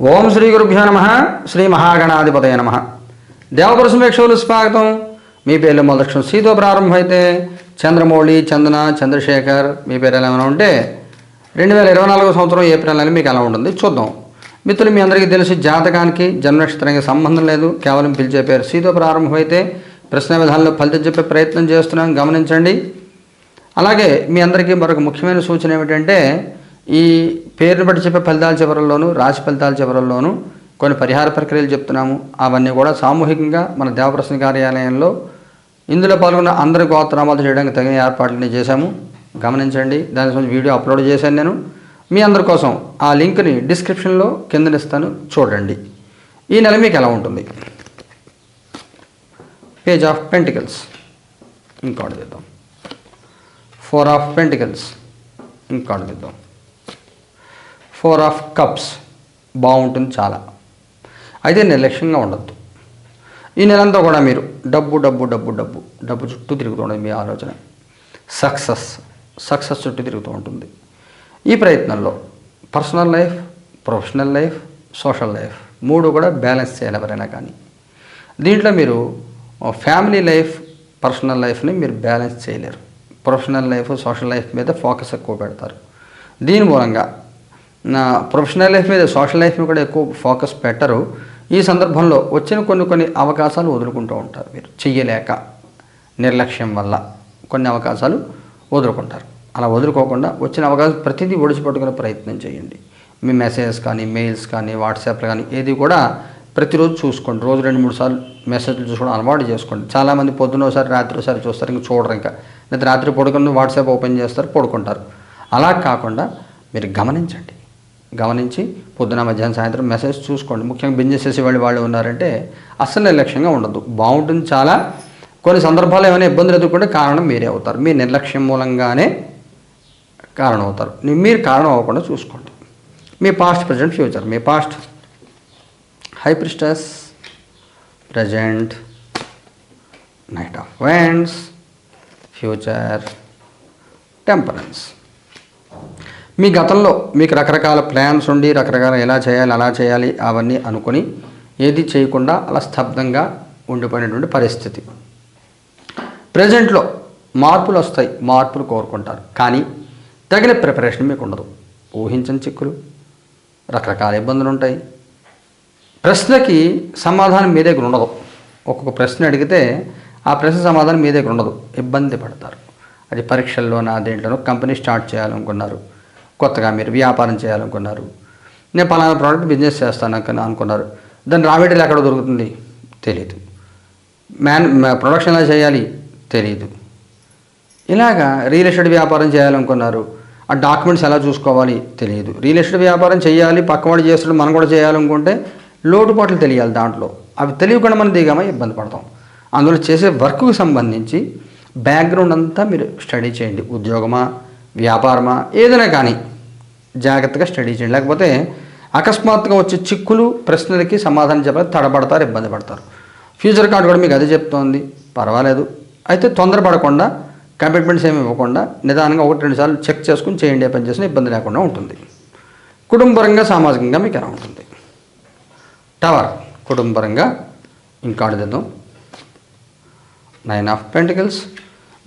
ఓం శ్రీ గురుభ్యో నమ శ్రీ మహాగణాధిపతయ నమ. దేవపుర స్వాగతం. మీ పేర్లు మొదలక్షం సీతో ప్రారంభమైతే చంద్రమౌళి చందన చంద్రశేఖర్ మీ పేరు ఎలా ఏమైనా ఉంటే రెండు వేల ఇరవై నాలుగో సంవత్సరం ఏప్రిల్ నెల మీకు ఎలా ఉంటుంది చూద్దాం. మిత్రులు మీ అందరికీ తెలిసి జాతకానికి జన్మ నక్షత్రానికి సంబంధం లేదు. కేవలం పిలిచే పేరు సీతో ప్రారంభమైతే ప్రశ్న విధానంలో ఫలితం చెప్పే ప్రయత్నం చేస్తున్నాం. గమనించండి. అలాగే మీ అందరికీ మరొక ముఖ్యమైన సూచన ఏమిటంటే ఈ పేరుని బట్టి చెప్పే ఫలితాల చివరల్లోనూ రాశి ఫలితాల చివరల్లోనూ కొన్ని పరిహార ప్రక్రియలు చెప్తున్నాము. అవన్నీ కూడా సామూహికంగా మన దేవప్రసన్న కార్యాలయంలో ఇందులో పాల్గొన్న అందరి గోత్రనామాలు చేయడానికి తగిన ఏర్పాట్లని చేశాము. గమనించండి దాని కోసం వీడియో అప్లోడ్ చేశాను నేను. మీ అందరి కోసం ఆ లింక్ని డిస్క్రిప్షన్లో కిందనిస్తాను చూడండి. ఈ నెల మీకు ఎలా ఉంటుంది? Page of pentacles. ఇంకోటి చేద్దాం. Four of pentacles. ఇంకోటి చేద్దాం. Four of cups. బాగుంటుంది చాలా. అయితే నిర్లక్ష్యంగా ఉండద్దు. ఈ నెలంతా కూడా మీరు డబ్బు డబ్బు డబ్బు డబ్బు డబ్బు చుట్టూ తిరుగుతూ ఉండదు మీ ఆలోచన. సక్సెస్ సక్సెస్ చుట్టూ తిరుగుతూ ఉంటుంది. ఈ ప్రయత్నంలో personal life professional life social life మూడు కూడా బ్యాలెన్స్ చేయాలి ఎవరైనా కానీ. దీంట్లో మీరు ఫ్యామిలీ లైఫ్ పర్సనల్ లైఫ్ని మీరు బ్యాలెన్స్ చేయలేరు. ప్రొఫెషనల్ లైఫ్ సోషల్ లైఫ్ మీద ఫోకస్ ఎక్కువ పెడతారు. దీని మూలంగా నా ప్రొఫెషనల్ లైఫ్ మీద సోషల్ లైఫ్ మీద కూడా ఎక్కువ ఫోకస్ పెట్టరు. ఈ సందర్భంలో వచ్చిన కొన్ని కొన్ని అవకాశాలు వదులుకుంటూ ఉంటారు మీరు. చెయ్యలేక నిర్లక్ష్యం వల్ల కొన్ని అవకాశాలు వదులుకుంటారు. అలా వదులుకోకుండా వచ్చిన అవకాశం ప్రతిదీ ఒడిచిపెట్టుకునే ప్రయత్నం చేయండి. మీ మెసేజెస్ కానీ మెయిల్స్ కానీ వాట్సాప్లు కానీ ఏది కూడా ప్రతిరోజు చూసుకోండి. రోజు రెండు మూడు సార్లు మెసేజ్లు చూసుకోవడం అలవాటు చేసుకోండి. చాలామంది పొద్దున ఒకసారి రాత్రి ఒకసారి చూస్తారు ఇంకా చూడరు ఇంకా. లేదా రాత్రి పడుకుని వాట్సాప్ ఓపెన్ చేస్తారు పడుకుంటారు. అలా కాకుండా మీరు గమనించండి. గమనించి పొద్దున మధ్యాహ్నం సాయంత్రం మెసేజ్ చూసుకోండి. ముఖ్యంగా బిజినెస్ చేసేవాళ్ళు వాళ్ళు వాళ్ళు ఉన్నారంటే అస్సలు నిర్లక్ష్యంగా ఉండదు బాగుంటుంది చాలా. కొన్ని సందర్భాలు ఏమైనా ఇబ్బందులు ఎదుర్కొంటే కారణం మీరే అవుతారు. మీ నిర్లక్ష్యం మూలంగానే కారణం అవుతారు మీరు కారణం అవ్వకుండా చూసుకోండి. మీ past present future. Me past. High priestess. Present. Knight of wands future. Temperance. మీ గతంలో మీకు రకరకాల ప్లాన్స్ ఉండి రకరకాల ఎలా చేయాలి అలా చేయాలి అవన్నీ అనుకొని ఏది చేయకుండా అలా స్తబ్దంగా ఉండిపోయినటువంటి పరిస్థితి. ప్రజెంట్లో మార్పులు వస్తాయి మార్పులు కోరుకుంటారు. కానీ తగిన ప్రిపరేషన్ మీకు ఉండదు. ఊహించని చిక్కులు రకరకాల ఇబ్బందులు ఉంటాయి. ప్రశ్నకి సమాధానం మీ దగ్గర ఉండదు. ఒక్కొక్క ప్రశ్న అడిగితే ఆ ప్రశ్న సమాధానం మీ దగ్గర ఉండదు. ఇబ్బంది పడతారు. అది పరీక్షల్లోనా దేంట్లోనో కంపెనీ స్టార్ట్ చేయాలనుకున్నారు. కొత్తగా మీరు వ్యాపారం చేయాలనుకున్నారు. నేను పలానా ప్రోడక్ట్ బిజినెస్ చేస్తాను అనుకున్నారు. దాని రా మెటీరియల్ ఎక్కడ దొరుకుతుంది? తెలియదు మ్యాన్ ప్రొడక్షన్ ఎలా చేయాలి? తెలియదు ఇలాగా రియల్ ఎస్టేట్ వ్యాపారం చేయాలనుకున్నారు. ఆ డాక్యుమెంట్స్ ఎలా చూసుకోవాలి? తెలియదు రియల్ ఎస్టేట్ వ్యాపారం చేయాలి పక్కవాడు చేస్తాడు మనం కూడా చేయాలనుకుంటే లోటుపాట్లు తెలియాలి దాంట్లో. అవి తెలియకుండా మనం దిగామా? ఇబ్బంది పడతాం. అందులో చేసే వర్క్కి సంబంధించి బ్యాక్గ్రౌండ్ అంతా మీరు స్టడీ చేయండి. ఉద్యోగమా? వ్యాపారమా? ఏదైనా కానీ జాగ్రత్తగా స్టడీ చేయండి. లేకపోతే అకస్మాత్తుగా వచ్చే చిక్కులు ప్రశ్నలకి సమాధానం చెప్పాలి తడబడతారు ఇబ్బంది పడతారు. ఫ్యూచర్ కార్డు కూడా మీకు అదే చెప్తోంది. పర్వాలేదు. అయితే తొందరపడకుండా కమిట్మెంట్స్ ఏమి ఇవ్వకుండా నిదానంగా ఒకటి రెండు సార్లు చెక్ చేసుకుని చేయండి. పని చేసిన ఇబ్బంది లేకుండా ఉంటుంది. కుటుంబపరంగా సామాజికంగా మీకు ఎలా ఉంటుంది? టవర్ కుటుంబపరంగా ఇంకా ఆడదిద్దాం నైన్ ఆఫ్ పెంటికల్స్.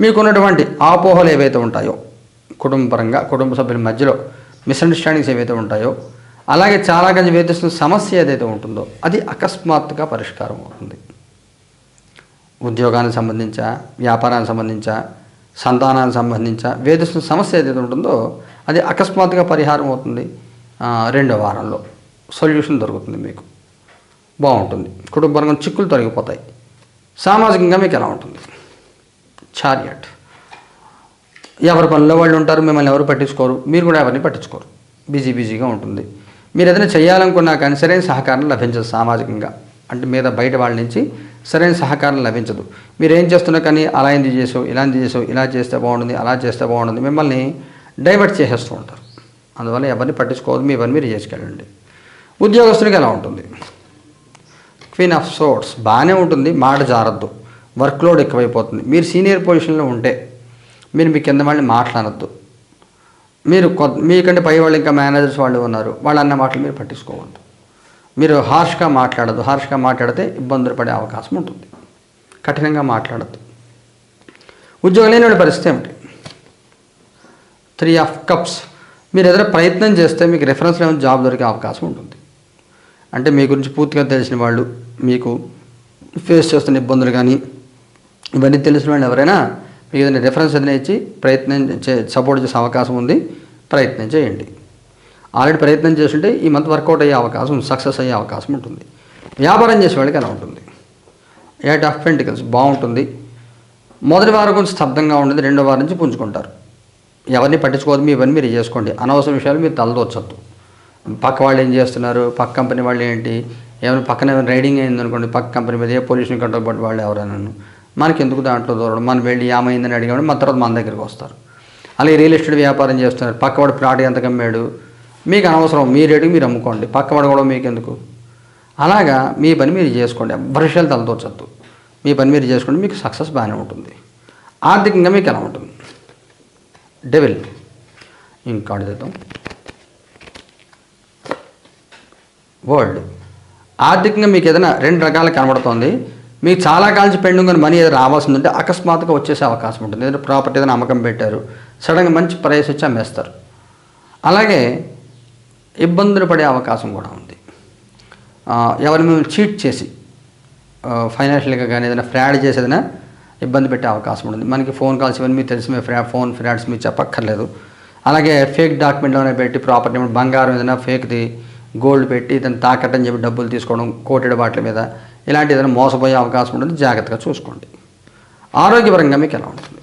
మీకున్నటువంటి ఆపోహలు ఏవైతే ఉంటాయో కుటుంబపరంగా కుటుంబ సభ్యుల మధ్యలో మిస్అండర్స్టాండింగ్స్ ఏవైతే ఉంటాయో అలాగే చాలా గంజి వేధిస్తున్న సమస్య ఏదైతే ఉంటుందో అది అకస్మాత్తుగా పరిష్కారం అవుతుంది. ఉద్యోగానికి సంబంధించా వ్యాపారానికి సంబంధించా సంతానానికి సంబంధించా వేధిస్తున్న సమస్య ఏదైతే ఉంటుందో అది అకస్మాత్తుగా పరిహారం అవుతుంది. రెండో వారంలో సొల్యూషన్ దొరుకుతుంది మీకు. బాగుంటుంది. కుటుంబపరంగా చిక్కులు తొలగిపోతాయి. సామాజికంగా మీకు ఎలా ఉంటుంది? చారియట్ ఎవరి పనిలో వాళ్ళు ఉంటారు మిమ్మల్ని ఎవరు పట్టించుకోరు మీరు కూడా ఎవరిని పట్టించుకోరు. బిజీ బిజీగా ఉంటుంది. మీరు ఏదైనా చేయాలనుకున్నా కానీ సరైన సహకారం లభించదు సామాజికంగా. అంటే మీద బయట వాళ్ళ నుంచి సరైన సహకారం లభించదు. మీరు ఏం చేస్తున్నా కానీ అలా ఎందుకు చేసావు ఇలా ఎందుకు చేసావు ఇలా చేస్తే బాగుంటుంది అలా చేస్తే బాగుంటుంది మిమ్మల్ని డైవర్ట్ చేసేస్తూ ఉంటారు. అందువల్ల ఎవరిని పట్టించుకోవద్దు మీ పని మీరు చేసుకెళ్ళండి. ఉద్యోగస్తునికి ఎలా ఉంటుంది? క్వీన్ ఆఫ్ సోర్ట్స్ బాగానే ఉంటుంది మాట జారద్దు వర్క్ లోడ్ ఎక్కువైపోతుంది. మీరు సీనియర్ పొజిషన్లో ఉంటే మీరు మీ కింద వాళ్ళని మాట్లాడద్దు. మీరు కొ మీకంటే పై వాళ్ళు ఇంకా మేనేజర్స్ వాళ్ళు ఉన్నారు. వాళ్ళు అన్న మాటలు మీరు పట్టించుకోవద్దు. మీరు హార్ష్గా మాట్లాడద్దు. హార్ష్గా మాట్లాడితే ఇబ్బందులు పడే అవకాశం ఉంటుంది. కఠినంగా మాట్లాడద్దు. ఉద్యోగం లేని పరిస్థితి ఏమిటి? Three of cups. మీరు ఏదైనా ప్రయత్నం చేస్తే మీకు రెఫరెన్స్ లేని జాబ్ దొరికే అవకాశం ఉంటుంది. అంటే మీ గురించి పూర్తిగా తెలిసిన వాళ్ళు మీకు ఫేస్ చేస్తున్న ఇబ్బందులు కానీ ఇవన్నీ తెలిసిన వాళ్ళు ఎవరైనా ఏదైనా రిఫరెన్స్ ఏదైనా ఇచ్చి ప్రయత్నం చే సపోర్ట్ చేసే అవకాశం ఉంది ప్రయత్నం చేయండి. ఆల్రెడీ ప్రయత్నం చేస్తుంటే ఈ మంత్ వర్కౌట్ అయ్యే అవకాశం సక్సెస్ అయ్యే అవకాశం ఉంటుంది. వ్యాపారం చేసే వాళ్ళకి ఎలా ఉంటుంది. ఎయిట్ ఆఫ్ పెంటికల్స్ బాగుంటుంది. మొదటి వారం కొంచెం స్తబ్దంగా ఉండేది రెండో వారం నుంచి పుంజుకుంటారు. ఎవరిని పట్టించుకోవద్దు మీ ఇవన్నీ మీరు చేసుకోండి. అనవసర విషయాలు మీరు తలదొచ్చద్దు పక్క వాళ్ళు ఏం చేస్తున్నారు? పక్క కంపెనీ వాళ్ళు ఏంటి? ఏమైనా పక్కన ఏమైనా రైడింగ్ అయింది అనుకోండి పక్క కంపెనీ మీద ఏ పొల్యూషన్ కంట్రోల్ బట్టి వాళ్ళు ఎవరైనా? మనకి ఎందుకు దాంట్లో దూరడం? మనం వెళ్ళి ఏమైందని అడిగాడు మన తర్వాత మన దగ్గరికి వస్తారు. అలాగే రియల్ ఎస్టేట్ వ్యాపారం చేస్తున్నారు. పక్కవాడు ప్లాట్ ఎంత కమ్మాడు? మీకు అనవసరం. మీ రేటుకి మీరు అమ్ముకోండి. పక్కవాడు కూడా మీకు ఎందుకు అలాగా మీ పని మీరు చేసుకోండి. ఎవ్వరి విషయాలు మీ పని మీరు చేసుకోండి మీకు సక్సెస్ బాగానే ఉంటుంది. ఆర్థికంగా మీకు ఎలా ఉంటుంది? డెవిల్. ఇంకా అడుగుతాం వరల్డ్ ఆర్థికంగా మీకు ఏదైనా రెండు రకాలు కనబడుతోంది. మీకు చాలా కాలం పెండింగ్ ఉన్న మనీ ఏదో రావాల్సి ఉంటే అకస్మాత్తుగా వచ్చేసే అవకాశం ఉంటుంది. ఏదైనా ప్రాపర్టీ ఏదైనా అమ్మకం పెట్టారు. సడన్గా మంచి ప్రైస్ వచ్చి అమ్మేస్తారు. అలాగే ఇబ్బందులు పడే అవకాశం కూడా ఉంది. ఎవరి ఎవరిని మేము చీట్ చేసి ఫైనాన్షియల్గా కానీ ఏదైనా ఫ్రాడ్ చేసి ఏదైనా ఇబ్బంది పెట్టే అవకాశం ఉంటుంది. మనకి ఫోన్ కాల్స్ ఇవన్నీ మీకు తెలిసి మీ ఫ్రా ఫోన్ ఫ్రాడ్స్ మీరు చెప్పక్కర్లేదు. అలాగే ఫేక్ డాక్యుమెంట్లోనే పెట్టి ప్రాపర్టీ ఏమైనా బంగారం ఏదైనా ఫేక్ది గోల్డ్ పెట్టి దాన్ని తాకట్టని చెప్పి డబ్బులు తీసుకోవడం కోటెడ్ బాట్ల మీద ఇలాంటి ఏదైనా మోసపోయే అవకాశం ఉంటుంది జాగ్రత్తగా చూసుకోండి. ఆరోగ్యపరంగా మీకు ఎలా ఉంటుంది?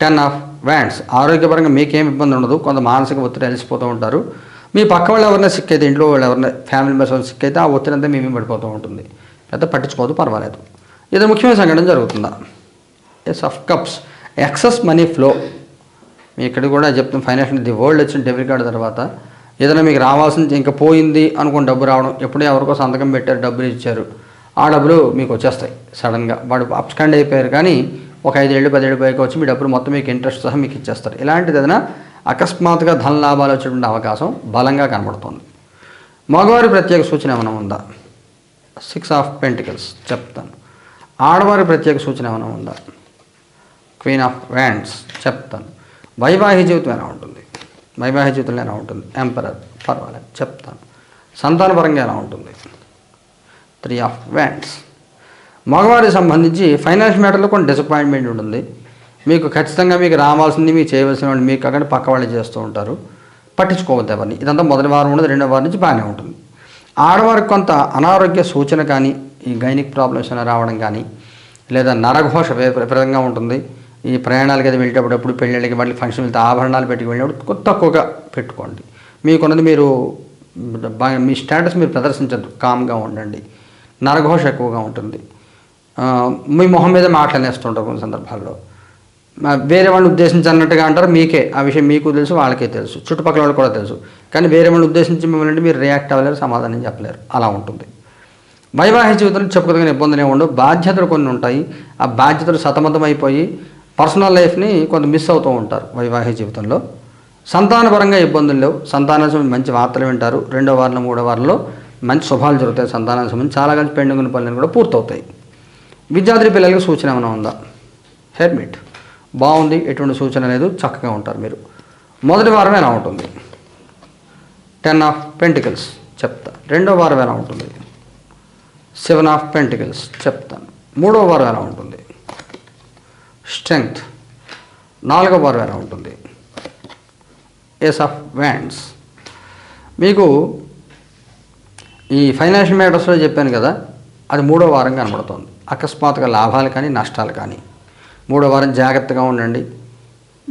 టెన్ ఆఫ్ వ్యాండ్స్ ఆరోగ్యపరంగా మీకేం ఇబ్బంది ఉండదు కొంత మానసిక ఒత్తిడి అలసిపోతూ ఉంటారు. మీ పక్క వాళ్ళు ఎవరైనా సిక్ అయితే ఇంట్లో వాళ్ళు ఎవరైనా ఫ్యామిలీ మెంబర్స్ వాళ్ళు సిక్ అయితే ఆ ఒత్తిడి అంతా మేమే పడిపోతూ ఉంటుంది. పెద్ద పట్టించుకోదు పర్వాలేదు. ఇది ముఖ్యమైన సంఘటన జరుగుతుందా? Ace of cups excess money flow మీ ఇక్కడ కూడా చెప్తాం ఫైనాన్షియల్ ది వరల్డ్ వచ్చిన డెబిట్ కార్డు తర్వాత ఏదైనా మీకు రావాల్సింది ఇంకా పోయింది అనుకుని డబ్బు రావడం ఎప్పుడో ఎవరికో సంతకం పెట్టారు డబ్బులు ఇచ్చారు. ఆ డబ్బులు మీకు వచ్చేస్తాయి సడన్గా. వాడు అప్స్కాండ్ అయిపోయారు కానీ ఒక ఐదేళ్ళు పదేళ్ళు పైకి వచ్చి మీ డబ్బులు మొత్తం మీకు ఇంట్రెస్ట్ సహా మీకు ఇచ్చేస్తారు. ఇలాంటిది ఏదైనా అకస్మాత్తుగా ధన లాభాలు వచ్చేటువంటి అవకాశం బలంగా కనబడుతుంది. మగవారి ప్రత్యేక సూచన ఏమైనా ఉందా? సిక్స్ ఆఫ్ పెంటికల్స్ చెప్తాను. ఆడవారి ప్రత్యేక సూచన ఏమైనా ఉందా? క్వీన్ ఆఫ్ వ్యాండ్స్ చెప్తాను. వైవాహిక జీవితం ఎలా ఉంటుంది? వైవాహిక జీవితంలో ఎలా ఉంటుంది? ఎంపరర్ పర్వాలేదు చెప్తాను. సంతానపరంగా ఎలా ఉంటుంది? త్రీ ఆఫ్ వ్యాండ్స్ మగవారికి సంబంధించి ఫైనాన్స్ మ్యాటర్లో కొన్ని డిసప్పాయింట్మెంట్ ఉంటుంది. మీకు ఖచ్చితంగా మీకు రావాల్సింది మీకు చేయవలసిన మీకు కాకుండా పక్క వాళ్ళు చేస్తూ ఉంటారు. పట్టించుకోవద్దు ఎవరిని. ఇదంతా మొదటి వారం ఉండదు రెండో వారం నుంచి బాగానే ఉంటుంది. ఆడవారికి కొంత అనారోగ్య సూచన కానీ ఈ గైనిక్ ప్రాబ్లమ్స్ అయినా రావడం కానీ లేదా నరఘోష వే- విపరీతంగా ఉంటుంది. ఈ ప్రయాణాలకి అది వెళ్ళేటప్పుడు పెళ్ళిళ్ళకి మళ్ళీ ఫంక్షన్ వెళ్తే ఆభరణాలు పెట్టుకు వెళ్ళినప్పుడు కొత్త తక్కువగా పెట్టుకోండి. మీకున్నది మీరు మీ స్టేటస్ మీరు ప్రదర్శించద్దు. కామ్గా ఉండండి. నరఘోష ఎక్కువగా ఉంటుంది. మీ మొహం మీద మాట్లాడేస్తుంటారు కొన్ని సందర్భాల్లో. వేరే వాళ్ళని ఉద్దేశించి అన్నట్టుగా అంటారు మీకే. ఆ విషయం మీకు తెలుసు వాళ్ళకే తెలుసు. చుట్టుపక్కల వాళ్ళు కూడా తెలుసు. కానీ వేరే వాళ్ళని ఉద్దేశించి మిమ్మల్ని అంటే మీరు రియాక్ట్ అవ్వలేరు సమాధానం చెప్పలేరు. అలా ఉంటుంది. వైవాహిక జీవితంలో చెప్పుకోదగిన ఇబ్బందులు ఏమి ఉండవు. బాధ్యతలు కొన్ని ఉంటాయి. ఆ బాధ్యతలు సతమతం అయిపోయి పర్సనల్ లైఫ్ని కొంత మిస్ అవుతూ ఉంటారు వైవాహిక జీవితంలో. సంతానపరంగా ఇబ్బందులు లేవు. సంతానం సంబంధించి మంచి వార్తలు వింటారు. రెండో వారంలో మూడో వారంలో మంచి శుభాలు జరుగుతాయి. సంతానానికి సంబంధించి చాలా కలిసి పెండింగ్ ఉన్న పనులు కూడా పూర్తవుతాయి. విద్యార్థి పిల్లలకి సూచన ఏమైనా ఉందా? హెర్మిట్ బాగుంది. ఎటువంటి సూచన లేదు. చక్కగా ఉంటారు మీరు. మొదటి వారం ఎలా ఉంటుంది? టెన్ ఆఫ్ పెంటికల్స్ చెప్తా. రెండో వారం ఎలా ఉంటుంది? సెవెన్ ఆఫ్ పెంటికల్స్ చెప్తాను మూడో వారం ఎలా ఉంటుంది? స్ట్రెంగ్త్. నాలుగో వారం ఎలా ఉంటుంది. ఎస్ ఆఫ్ వ్యాండ్స్ మీకు ఈ ఫైనాన్షియల్ మ్యాటర్స్లో చెప్పాను కదా అది మూడో వారం కనబడుతుంది. అకస్మాత్తుగా లాభాలు కానీ నష్టాలు కానీ. మూడో వారం జాగ్రత్తగా ఉండండి.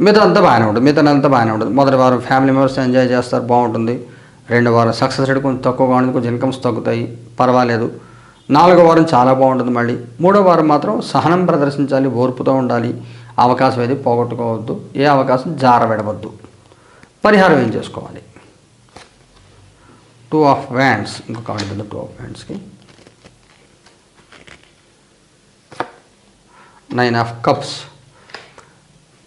మిగతా అంతా బాగానే ఉంటుంది. మిగతా అంతా బాగానే ఉంటుంది. మొదటి వారం ఫ్యామిలీ మెంబర్స్ ఎంజాయ్ చేస్తారు బాగుంటుంది. రెండో వారం సక్సెస్ రేట్ కొంచెం తక్కువగా ఉంటుంది కొంచెం ఇన్కమ్స్ తగ్గుతాయి పర్వాలేదు. నాలుగో వారం చాలా బాగుంటుంది మళ్ళీ. మూడో వారం మాత్రం సహనం ప్రదర్శించాలి ఓర్పుతో ఉండాలి. అవకాశం ఏది పోగొట్టుకోవద్దు ఏ అవకాశం జారబెడవద్దు పరిహారం ఏం చేసుకోవాలి? టూ ఆఫ్ వ్యాండ్స్ ఇంకొక ఉంటుంది టూ ఆఫ్ వ్యాండ్స్కి నైన్ ఆఫ్ కప్స్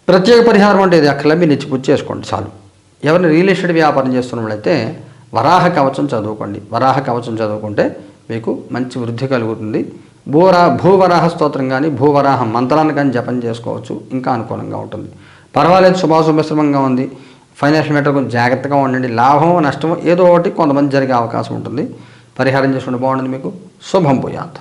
ప్రత్యేక పరిహారం అంటే ఇది అక్కడ మీరు నిచ్చిపుచ్చి చేసుకోండి చాలు. ఎవరిని రియల్ ఎస్టేట్ వ్యాపారం చేస్తున్న వాళ్ళైతే వరాహ కవచం చదువుకోండి. వరాహ కవచం చదువుకుంటే మీకు మంచి వృద్ధి కలుగుతుంది. భూరా భూవరాహ స్తోత్రం కానీ భూవరాహ మంత్రాన్ని కానీ జపం చేసుకోవచ్చు. ఇంకా అనుకూలంగా ఉంటుంది. పర్వాలేదు శుభాశుభశ్రమంగా ఉంది. ఫైనాన్షియల్ మ్యాటర్ కొంచెం జాగ్రత్తగా ఉండండి. లాభం నష్టం ఏదో ఒకటి కొంతమంది జరిగే అవకాశం ఉంటుంది. పరిహారం చేసుకుంటే బాగుంటుంది మీకు. శుభం పోయాత్